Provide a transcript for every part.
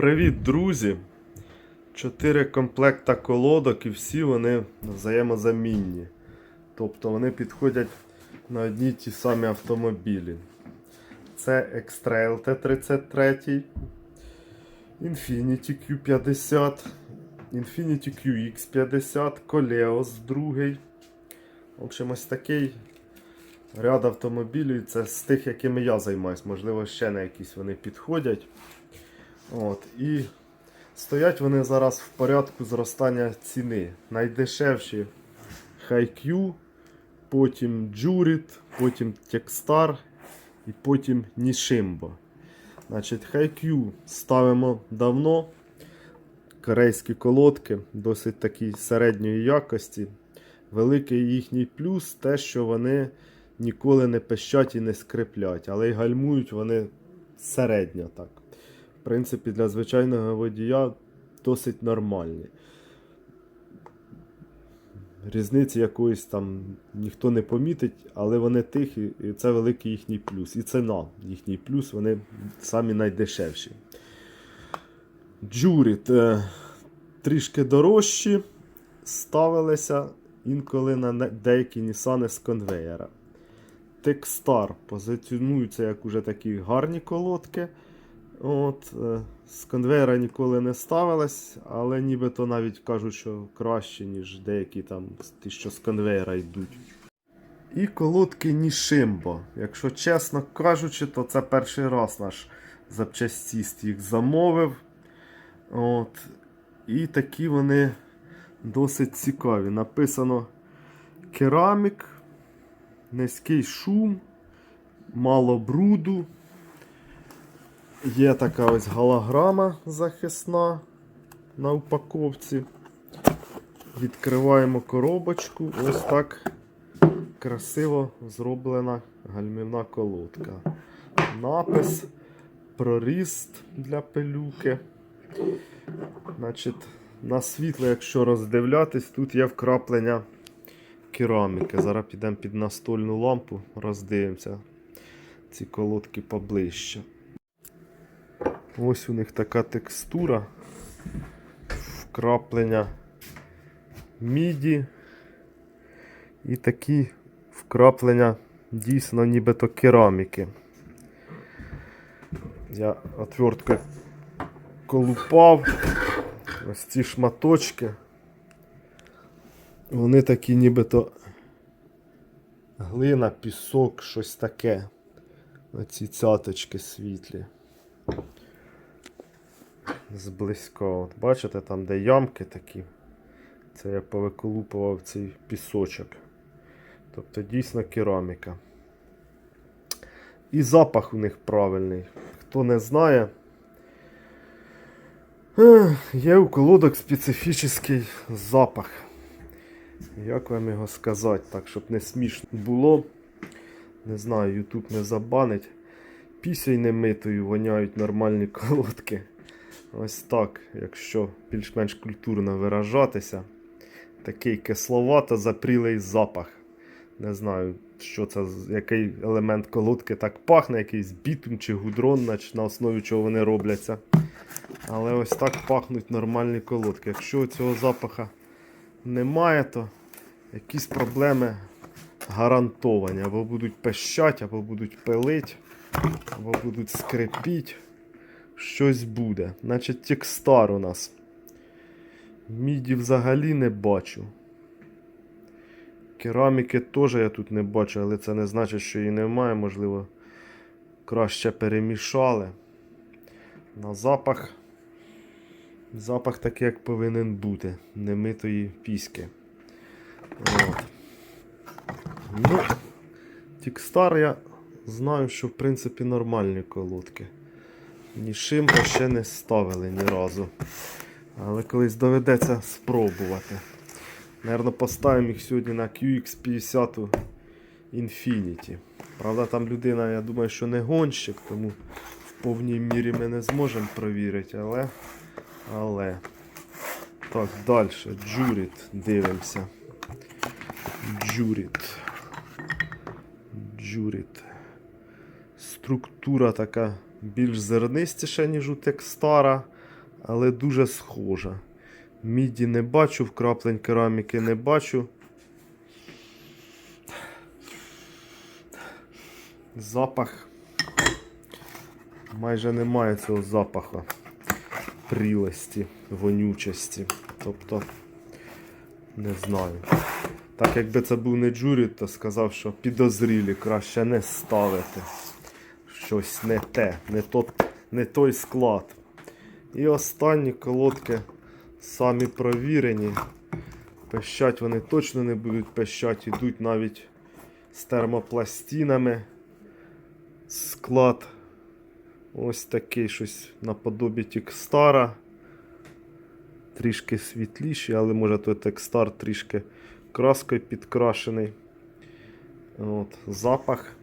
Привіт, друзі! Чотири комплекта колодок і всі вони взаємозамінні. Тобто вони підходять на одні й ті самі автомобілі. Це X-Trail T33, Infiniti Q50, Infiniti QX50, Coleos другий. В общем, ось такий ряд автомобілів. Це з тих, якими я займаюсь. Можливо, ще на якісь вони підходять. От, і стоять вони зараз в порядку зростання ціни. Найдешевші HiQ, потім Jurit, потім Techstar і потім Nishimbo. Значить, HiQ ставимо давно. Корейські колодки, досить такі середньої якості. Великий їхній плюс те, що вони ніколи не пищать і не скриплять, але й гальмують вони середньо так. В принципі, для звичайного водія досить нормальні. Різниці якоїсь там ніхто не помітить, але вони тихі, і це великий їхній плюс. І ціна їхній плюс, вони самі найдешевші. Джуріт е, трішки дорожчі, ставилися інколи на деякі Нісани з конвеєра. Текстар позиціонуються як уже такі гарні колодки. От, е, з конвейера ніколи не ставилась, але нібито навіть кажуть, що краще, ніж деякі там ті, що з конвейера йдуть. І колодки Нішимбо. Якщо чесно кажучи, то це перший раз наш запчастіст їх замовив. От. І такі вони досить цікаві. Написано керамік, низький шум, мало бруду. Є така ось голограма захисна на упаковці. Відкриваємо коробочку. Ось так красиво зроблена гальмівна колодка. Напис, проріст для пилюки. Значить, на світло, якщо роздивлятись, тут є вкраплення кераміки. Зараз підемо під настольну лампу, роздивимося ці колодки поближче. Ось у них така текстура, вкраплення міді і такі вкраплення дійсно нібито кераміки. Я отверткою колупав ось ці шматочки. Вони такі нібито глина, пісок, щось таке. Оці цяточки світлі. Зблизька. От бачите, там де ямки такі. Це я повиколупував цей пісочок. Тобто дійсно кераміка. І запах у них правильний. Хто не знає, є у колодок специфічний запах. Як вам його сказати, так, щоб не смішно було. Не знаю, YouTube не забанить. Пісень немитою воняють нормальні колодки. Ось так, якщо більш-менш культурно виражатися. Такий кисловато запрілий запах. Не знаю, що це, який елемент колодки так пахне, якийсь бітум чи гудрон, на основі чого вони робляться. Але ось так пахнуть нормальні колодки. Якщо цього запаха немає, то якісь проблеми гарантовані. Або будуть пищать, або будуть пилить, або будуть скрипіть. Щось буде. Значить, текстар у нас. Міді взагалі не бачу. Кераміки теж я тут не бачу, але це не значить, що її немає. Можливо, краще перемішали. На запах. Запах такий, як повинен бути. Немитої піски. От. Ну, Тікстар я знаю, що в принципі нормальні колодки. Ні шимпа ще не ставили ні разу. Але колись доведеться спробувати. Наверно, поставимо їх сьогодні на QX50 Infinity. Правда, там людина, я думаю, що не гонщик, тому в повній мірі ми не зможемо провірити, але. Але. Так, далі. Джуріт дивимося. Джуріт. Джуріт. Структура така більш зернистіша, ніж у Текстара. але дуже схожа. Міді не бачу, вкраплень кераміки не бачу. Запах. Майже немає цього запаху прілості, вонючості. Тобто, не знаю. Так якби це був не джурі, то сказав, що підозрілі краще не ставити. Щось не те, не, то, не той склад. І останні колодки самі провірені. Пищать вони точно не будуть пищать, ідуть навіть з термопластинами. Склад ось такий щось наподобі Тікстара. Трішки світліший, але може той Текстар трішки краскою підкрашений. От, запах.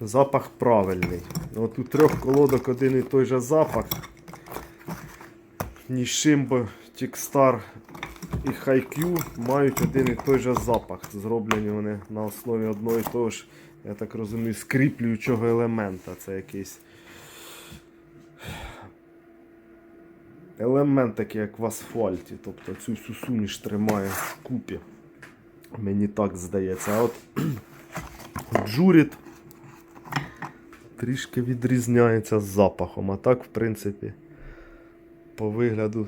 Запах правильний. От у трьох колодок один і той же запах. Нішимбо, Тікстар і Хайкю мають один і той же запах. Зроблені вони на основі одного і того ж, я так розумію, скріплюючого елемента. Це якийсь елемент такий, як в асфальті. Тобто цю всю суміш тримає вкупі. Мені так здається. А от Джуріт трішки відрізняється з запахом. А так, в принципі, по вигляду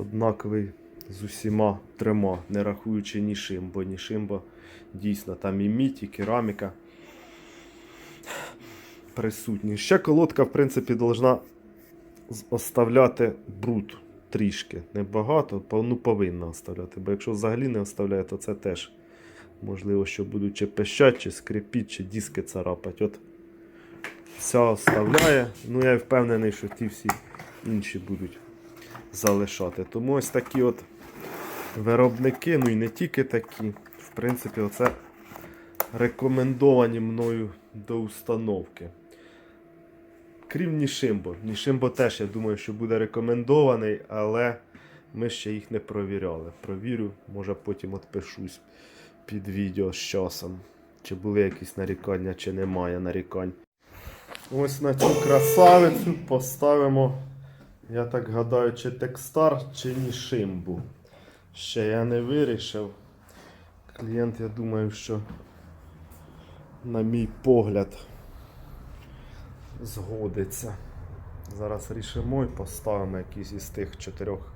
однаковий з усіма трьома, не рахуючи Нішимбо. Нішимбо дійсно там і мідь, і кераміка присутні. Ще колодка, в принципі, должна оставляти бруд трішки. Небагато, ну повинна оставляти. Бо якщо взагалі не оставляє, то це теж можливо, що будуть чи пищать, чи скрипіть, чи диски царапать. От ця оставляє. Ну я впевнений, що ті всі інші будуть залишати. Тому ось такі от виробники, ну і не тільки такі. В принципі, оце рекомендовані мною до установки. Крім Нішимбо. Нішимбо теж, я думаю, що буде рекомендований, але ми ще їх не провіряли. Провірю, може потім відпишусь під відео з часом. Чи були якісь нарікання, чи немає нарікань. Ось на цю красавицю поставимо, я так гадаю, чи Текстар, чи Нішимбу. Ще я не вирішив. Клієнт, я думаю, що на мій погляд згодиться. Зараз рішимо і поставимо якийсь із тих чотирьох.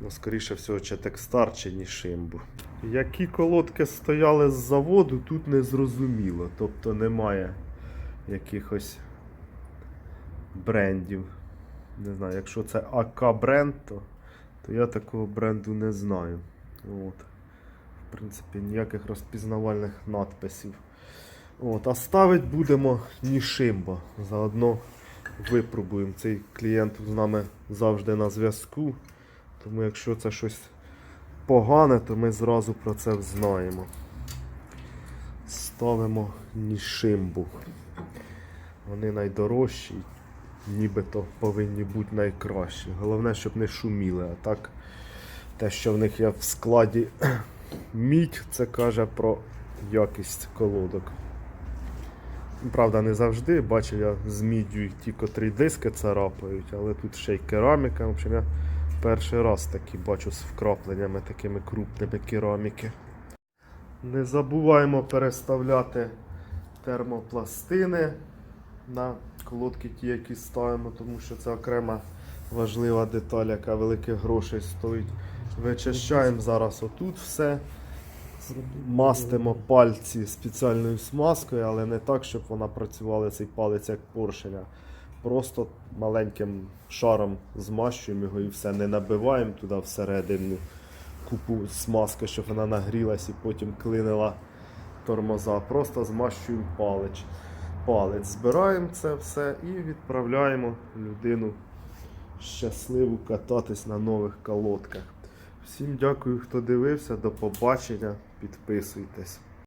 Ну, скоріше всього, чи Текстар, чи Нішимбу. Які колодки стояли з заводу, тут не зрозуміло. Тобто немає якихось брендів. Не знаю, якщо це АК бренд, то, то я такого бренду не знаю. От. В принципі, ніяких розпізнавальних надписів. От, а ставить будемо Нішимба. Заодно випробуємо. Цей клієнт з нами завжди на зв'язку. Тому якщо це щось погане, то ми зразу про це знаємо. Ставимо Нішимбу. Вони найдорожчі, нібито повинні бути найкращі. Головне, щоб не шуміли. А так, те, що в них є в складі мідь, це каже про якість колодок. Правда, не завжди. Бачив я з міддю ті, котрі диски царапають, але тут ще й кераміка. В общем, я перший раз такі бачу з вкрапленнями такими крупними кераміки. Не забуваємо переставляти термопластини на колодки ті, які ставимо, тому що це окрема важлива деталь, яка великих грошей стоїть. Вичищаємо зараз отут все. Мастимо пальці спеціальною смазкою, але не так, щоб вона працювала цей палець як поршеня. Просто маленьким шаром змащуємо його і все. Не набиваємо туди всередину купу смазки, щоб вона нагрілась і потім клинила тормоза. Просто змащуємо палець. Палець збираємо це все і відправляємо людину щасливу кататись на нових колодках. Всім дякую, хто дивився. До побачення. Підписуйтесь.